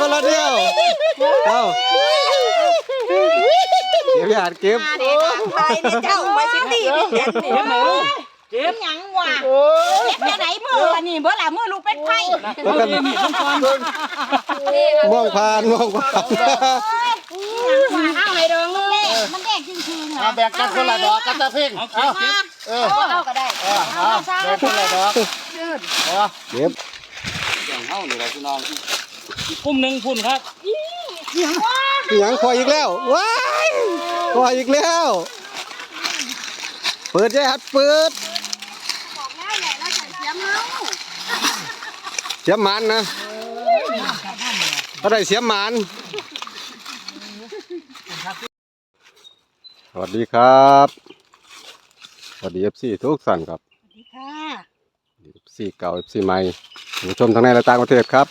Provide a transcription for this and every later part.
คนละเดียวเอาเก็บหยาดเก็บมาเด็กไปเนี่ยเจ้าไปสิตีเด็กนี่เด้อเจ็บหยังวะเจ็บจะไหนมือวะนี่เบื่อละมือลูกเป็นไผ่แล้วกันมองผ่านมองผ่านเอาให้เด้อมันแดงมันแดงจริงๆเอาแบ่งกันคนละดอกกันตะเพ่งเอาเออเอาก็ได้เอาเอาแบ่งคนละดอกเอาเก็บอย่างเฮานี่แหละพี่น้องอี กกลุ่มหนึ่งพุ่นครับอีหยังคอยอีกแล้ว ว้ายคอยอีกแล้ว เปิดได้ฮัดเปิดบอกแล้วแหละแล้วใส่เสียมเฮาเสียมหมันนะก็ได้เสียมหมันสวัสดีครับ สวัสดีเอฟซีทุกท่านครับ สวัสดีค่ะเอฟซีเก่าเอฟซีใหม่ผู้ชมทั้งในและต่างประเทศครับ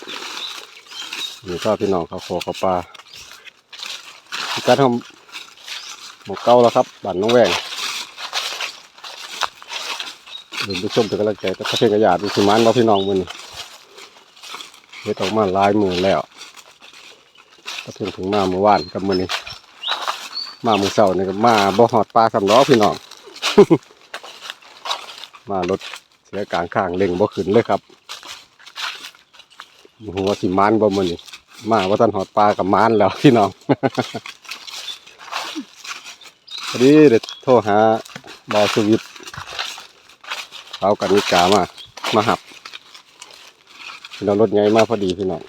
นี่ก็พี่น้องเขาโคเขาปลาการทำหมกเก่าแล้วครับบ้านน้องแหวงเดินไปชมเป็นกำลังใจกับประเทศกระยาดดูสิมันว่าพี่น้องมันเฮ็ดออกมาลายมือแล้วก็ถึงถึงมาเมื่อวานกับมือนี้ มาเมื่อเสาร์นี่ก็มาบ่หอดปลาสำล้อพี่น้อง มารถเสียกลางข้างเล่งบ่ขึ้นเลยครับหัวสิมานบ่มือนี้ มาว่าท่านหอดปลากับมานแล้วพี่น้องพอดีเด็ดโทรหาบอสวิตเขากันนิกามา มาหับพี่น้องรถใหญ่มาพอดีพี่น้อง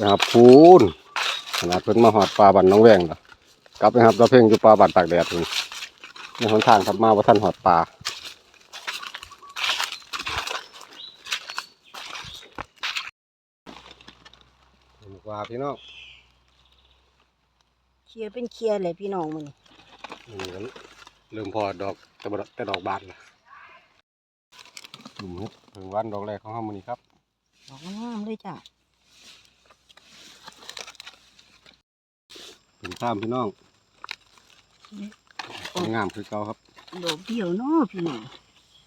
นะครับพูนขนาดเพิ่นมาหอดปลาบันน้องแวงแล้วกลับไปครับเราเพ่งอยู่ปลาบันตากแดดนี่ในหนทางครับมาว่าท่านหอดปลาเห็นก ว่าพี่น้องเคลียร์เป็นเคลียร์เลยพี่น้องมันนี่ก็ลืมพอดอกแต่บ่แต่ดอกบานละหลุมเฮ็ดเพิ่งวันดอกแรกของเฮามื้อนี้ครับ ดอกงามเลยจ้ะเป็นข้ามพี่น้องงามคือเก่าครับดอกเดียวเนาะพี่น้อง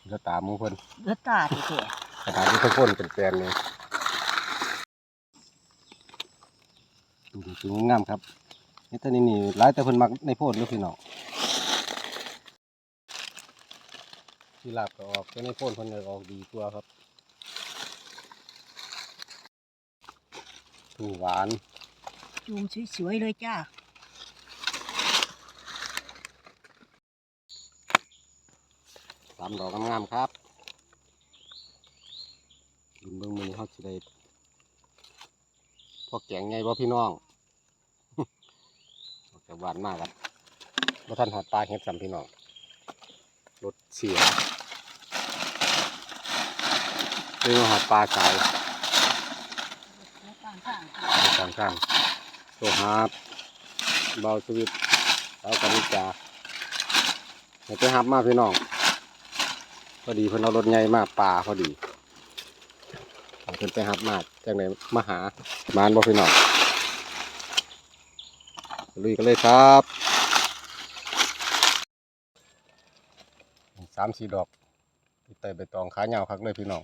แล้วตามหมูเพิ่นเลือดตาแท้สถานที่ทุกคนเป็นแปลนเลย ดูถึงงามครับนี่ตัวนี้นี่หลายแต่เพิ่นมักในโพดลูกพี่น้องที่ลาบก็ออกแต่ในโพดเพิ่นก็ออกดีกว่าครับถูหวานๆจูมสวยๆเลยจ้าสามดอกงามๆครับดินเบิ่งมือเขาสิได้พวกแกงไงบ่พี่น้อง ออกจานมากครับบ่ทันหอดปลาเฮ็ดสำพี่น้องรถเสียเรื่องหอดปลาสายทางข้างโซฮาบเบาสวิตเอากานิจาให้ไปหับมากพี่น้องพอดีเพิ่นเอารถใหญ่มากป่าพอดีเอาเพิ่นไปหับมากจากไหนมาหามานบ่พี่น้อง ลุยกันเลยครับสามสี่ดอกที่เตยใบตองขาเงาวคักเลยพี่น้อง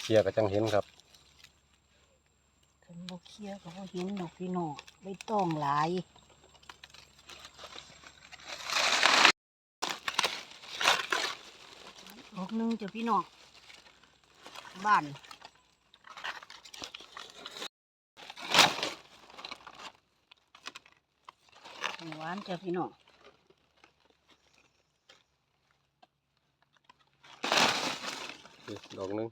เชียร์ก็จังเห็นครับคันบ่เคลียร์ก็บ่เห็นดอกพี่น้องใบตองหลายดอกหนึงจะพี่น้องบ้าน หวานจ้ะพี่น้องนี่ดอกหนึง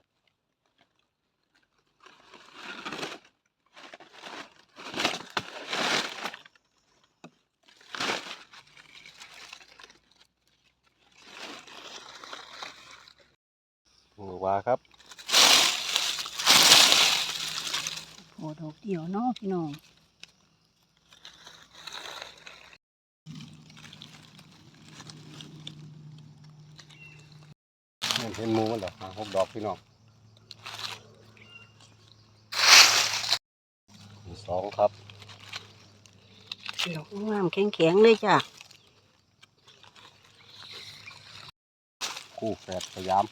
หัวว่าครับโอ้ดอกเดียวเนาะพี่น้อง เห็นมูมันเหรอหาหกดอกพี่น้องสองครับดอกงามแข็งๆเลยจ้ะคู่แฝดพยายาม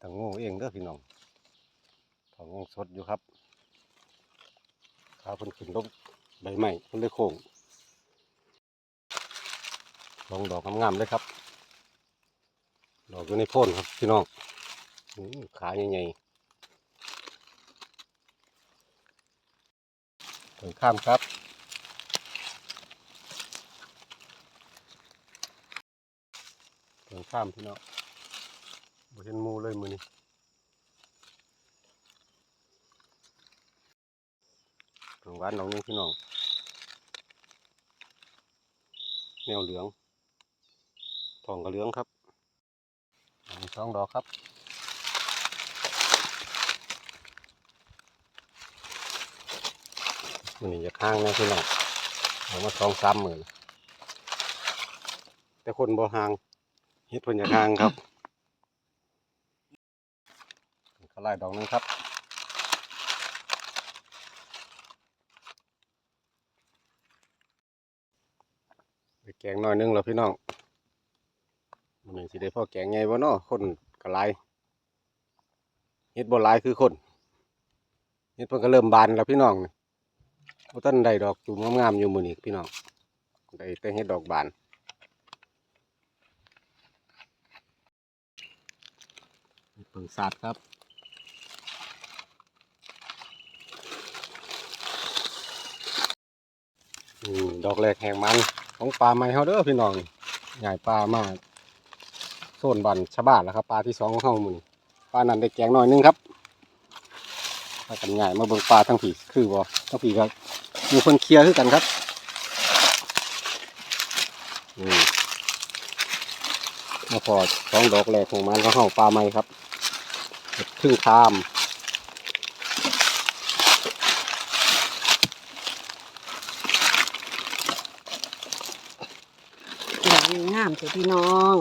ต่างโง่เองเด้อพี่น้องต่งง่สดอยู่ครับ ขาเพิ่นขึ้นลบใบไม้เพิ่นเลยโค้งลองดอกงามๆเลยครับ ดอกอยู่ในโพ่นครับพี่น้องขาใหญ่ๆถึงข้ามครับถึงข้ามพี่น้องบเห็นมูเลยมือนี้ถึง หวานดอกหนึงพี่น้องแนวเหลืองทองกับเหลืองครับสองดอกครับมันนี่จะข้างนะพี่น้องเอามาสองสามหมื่นแต่คนบ่ห่างเฮ็ดเพิ่นอยากห่างครับก็ไล่ดอกนึงครับ แกงน่อยนึงแล้วพี่น้องมันนี่สิได้พ่อแกงไงบ่เนาะคนก็หลายเฮ็ดบ่หลายคือคนเฮ็ดเพิ่นก็เริ่มบานแล้วพี่น้องนี่บ่ทันได้ดอกจุ่มงามๆอยู่มื้อนี้พี่น้องได้แต่เฮ็ดดอกบานเฮ็ดเพิ่งสาดครับอดอกแรกแห่งมัน ของปลาไม้เฮาเด้อพี่น้องใหญ่ปลามาโซนบันชาบ้านแล้วครับปลาที่สองของเฮามือปลานั้นได้แกงหน่อยนึงครับพากันใหญ่มาเบิ่งปลาทั้งผีคือบ่ทั้งผีก็มีคนเคลียร์คือกันครับมมาพอสองดอกแรกของมันของเฮาปลาไม้ครับครึ่งคาม ดอกงามเถอะพี่น้อง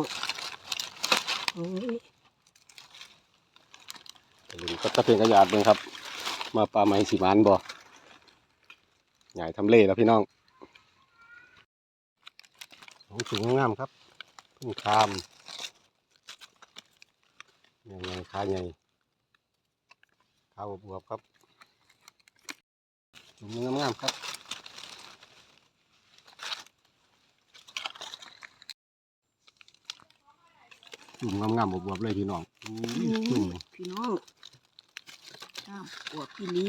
โอ้ยอย่าลืมก็ตะเพียงกระยาดเบิ่งครับ มาปลาไม้สีมันบ่ใหญ่ทำเลแล้วพี่น้องของสูงงามครับพึ่งคามใหญ่ใหญ่ขาใหญ่ขาบวบครับสูงงามครับ สูงงามๆบวบๆเลยพี่น้องอุ้ยจุ่มพี่น้องอ้าวปวดพี่ลี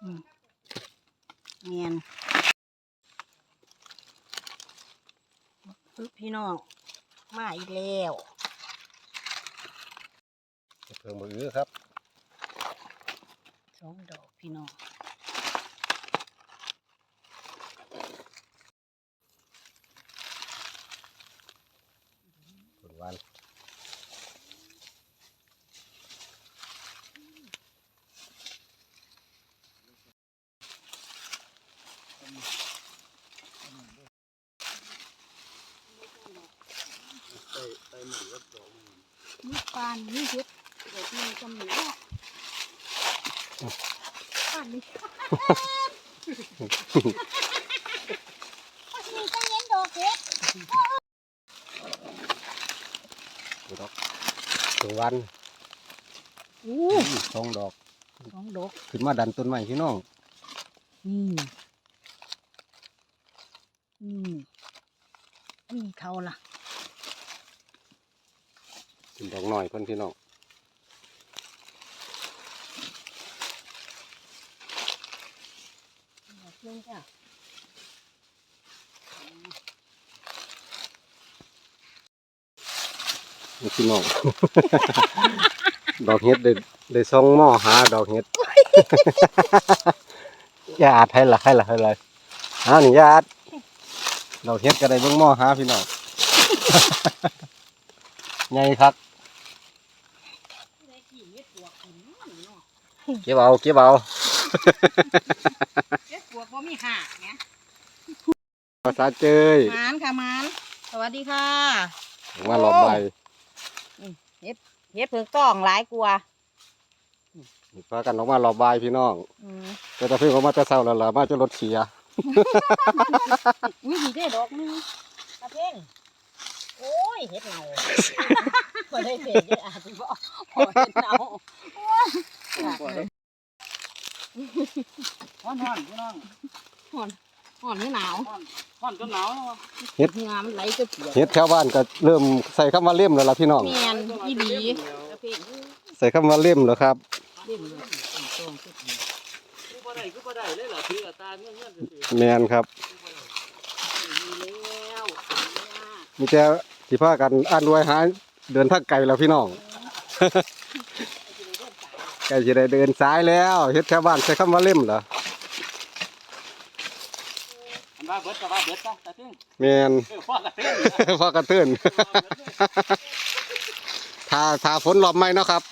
อืมเนียนปึ๊บพี่น้อง มาอีกแล้วเพิ่มมือครับสองดอกพี่น้อง ผลวันไปไปหนึ่งก็จบ นี่ปานนี่เฮ็ดเด็ดนี่กำเนิดปานนี่นี่ก็เย็นดอกเฮ็ดดอกถึงวันอู้สองดอกสองดอก ขึ้นมาดันต้นใหม่พี่น้องนี่นี่นี่เขาล่ะ ขึ้นดอกหน่อยเพิ่นพี่น้องดอกเรื่องจ้ะนี่พี่น้อง ดอกเห็ดได้ได้สองหม้อหาดอกเห็ดอย่าอาดให้ละให้ละให้ละอ้าวนี่อย่าอาดดอกเห็ดก็ได้เบิ่งหม้อหาพี่น้องใหญ่ครับ เก็บเอาเก็บเอาเฮ็ดปวกบ่มีหักไงภาษาเจยมานค่ะมานสวัสดีค่ะมารอบใบเฮ็ดเพิ่งต้องหลายกว่าพากันออกมารอบใบพี่น้องอืมแต่ตะเพิ่งออกมาจะเศร้าแล้วล่ะมาจะรถเสียอุ้ยดีได้ดอกหนึงตะเพ่งโอ้ยเฮ็ดเนาบ่ได้เฮ็ดอาจสิบ่พอเฮ็ดเนา ฮ้อนฮ้อนพี่น้องฮ้อนฮ้อนหรือหนาวฮ้อนจนหนาวแล้ววะเหงื่อมันไหลจะเปียกเฮ็ดแถวบ้านก็เริ่มใส่คำว่าเล่มแล้วล่ะพี่น้อง แม่นอีหลีกระเพงใส่คำว่าเล่มแล้วครับ เล่นเลยตรงสุดนี่คือบ่ได้คือบ่ได้เลยเหรอถือกับตาเงี้ยเงี้ยซื่อแมนครับ มีแล้วมีแต่สิพากันอ่านด้วยหาเดินทางไกลแล้วพี่น้อง ใกล้จะได้เดินซ้ายแล้วเฮ็ดแถวบ้านใช้คำว่าเล่มเหรอๆอันว่าเบิดก็ว่าเบิดซะตาทิ้งแมนเออพ่อกระเตื้นพอกระเตื้นถ้าถ้าฝนรอบไม่เนาะครับ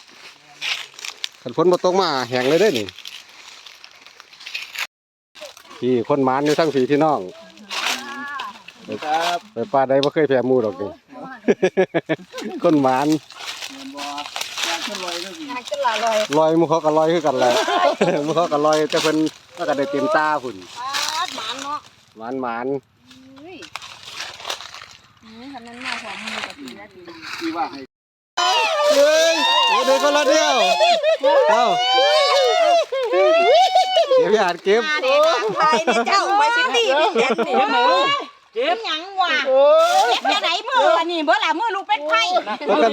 คันฝนมาตกมาแห้งเลยได้อนี่พี่คนหมานอยู่ทั้งพี่พี่น้องครับไปป้าใดบ่เคยแพ้หมูดอกนี่คนหมานากจะละลอยลอยหมูเขาก็ลอยคือกันแหละหมูเขาก็ลอยแต่เพิ่นก็ก็ได้เต็มตาพุ่นปาดหมานเนาะหมานหมานเฮ้ยนี่คันนั้นมาของมือกับปีละทีที่ว่าให้เฮ้ยโอ้เด็กคนละเดียวเอ้าเก็บยาดเก็บมาเด้ทางไทยนี่เจ้าไปสิตีนี่เด็ดนี่มือ เจ็บหยังวะโอ้ยเจ็บแค่ไหนมืออันนี้เบ่ล่ะมือลูกเป็ดไผ่แล้วกัน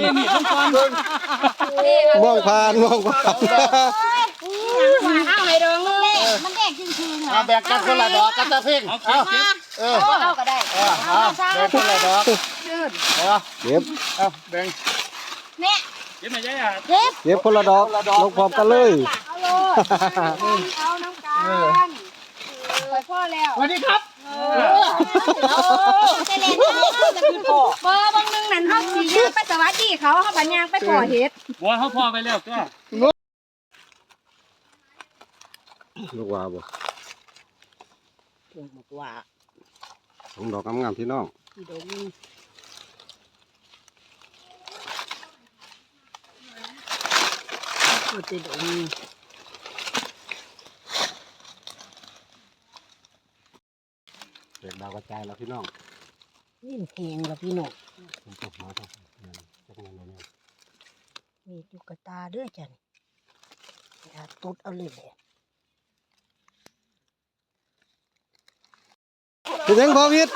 มองผ่านมองผ่านว่าเอาให้เดิงเลยมันแดกจริงๆมาอะแบ่งกันคนละดอกกันตะเพ่งเอามาเออเอาก็ได้เออเอาแบ่งคนละดอกเอาเก็บเอาแบ่งเนี่ยเก็บไหนยายอะเจ็บเก็บคนละดอกลงพร้อมกันเลยเอาเลยเอาน้ำกันไปพ่อแล้วสวัสดีครับ จะเล่นเอาจะคือพ่อเบอร์บางนึงนั่นเฮาสิย่างไปสวัสดีเขาเฮาบัญญังไปก่อเหตุบัวเขาพอไปแล้วก็ลูกว่าบ่เพิ่งบอกว่าผมดอกงามๆพี่น้องพี่ดงนี่โอ้ติดงนี่ ดาวกระจายแล้วพี่น้องนี่เพลงแล้วพี่น้องผมตกมาต้องจักงานเลยเนี่ยมีตุ๊กตาด้วยจ้ะนี่อย่าตุดเอาเลยเลยเป็นยังพอวิทย์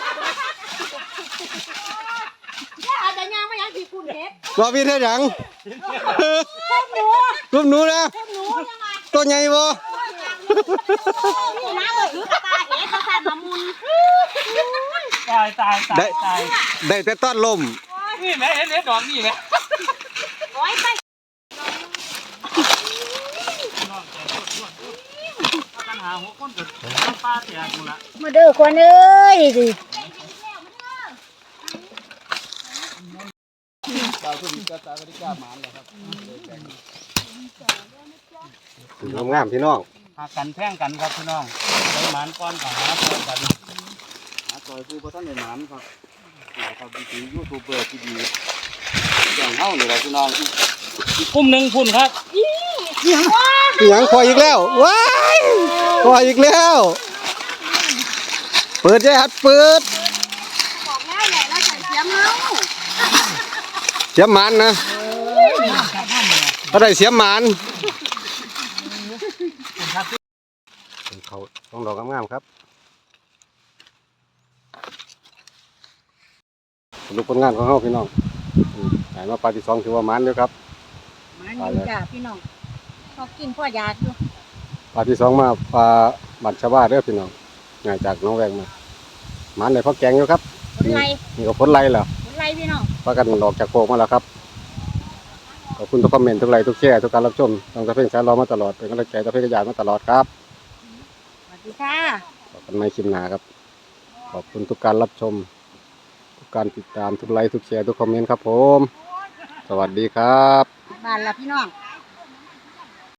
อาจจะย่างไม่ยังสิคุณเฮ็ดพอวิทย์เฮ็ดหยังรูปหนูนะตัวใหญ่บ่นี่นะก็ถือกระตา เห็ดเขาสั่นมามุนตายตายตายตายได้แต่ต้อนลมนี่แม่เห็นเห็นดอกนี่แม่ร้อยไปน้องใจชวดชวดปัญหาหัวคนเกิดป้าแตกหมดละมาเด้อคนเอ้ยดิ ดาวทุนกระตากระดิกาหมานเลยครับงามๆพี่น้องหากันแท่งกันครับพี่น้องได้หมานก้อนกับหาซอยกันหาซอยผู้พระท่านได้หมานครับเราครับวิธียูทูบเบอร์ที่ดีอย่างเฮานี่แหละพี่น้องอีกอีกกลุ่มหนึ่งพุ่นครับอีหยังคอยอีกแล้วว้ายคอยอีกแล้ว เปิดได้ฮัดเปิดบอกแล้วแหละแล้วใส่เสียมเฮาเสียมหมันนะ ก็ได้เสียมหมันเขาต้องดอกงามๆครับดูผลงานของเขาพี่น้องอืมไหนมาปลาที่สองถือว่าหมันเด้อครับมาอยู่จ้าพี่น้องพอกินพ่อยากอยู่ปลาที่สองมาปลาบัตรชาวบ้านเด้อพี่น้องง่ายจากน้องแวงมาหมันเลยพ่อแกงอยู่ครับผลไรนี่ก็ผลไรเหรอผลไรพี่น้องพากันออกจากโคกมาแล้วครับ ขอบคุณทุกคอมเมนต์ทุกไลค์ทุกแชร์ทุกการรับชมต้องกระเพ่งสายรอมาตลอดเป็นกำลังใจตะเพ่งกระยานมาตลอดครับสวัสดีค่ะขอบคุณไม่คลิมหนาครับ ขอบคุณทุกการรับชม ทุกการติดตามทุกไลค์ทุกแชร์ทุกคอมเมนต์ครับผม สวัสดีครับ บ้านละพี่น้อง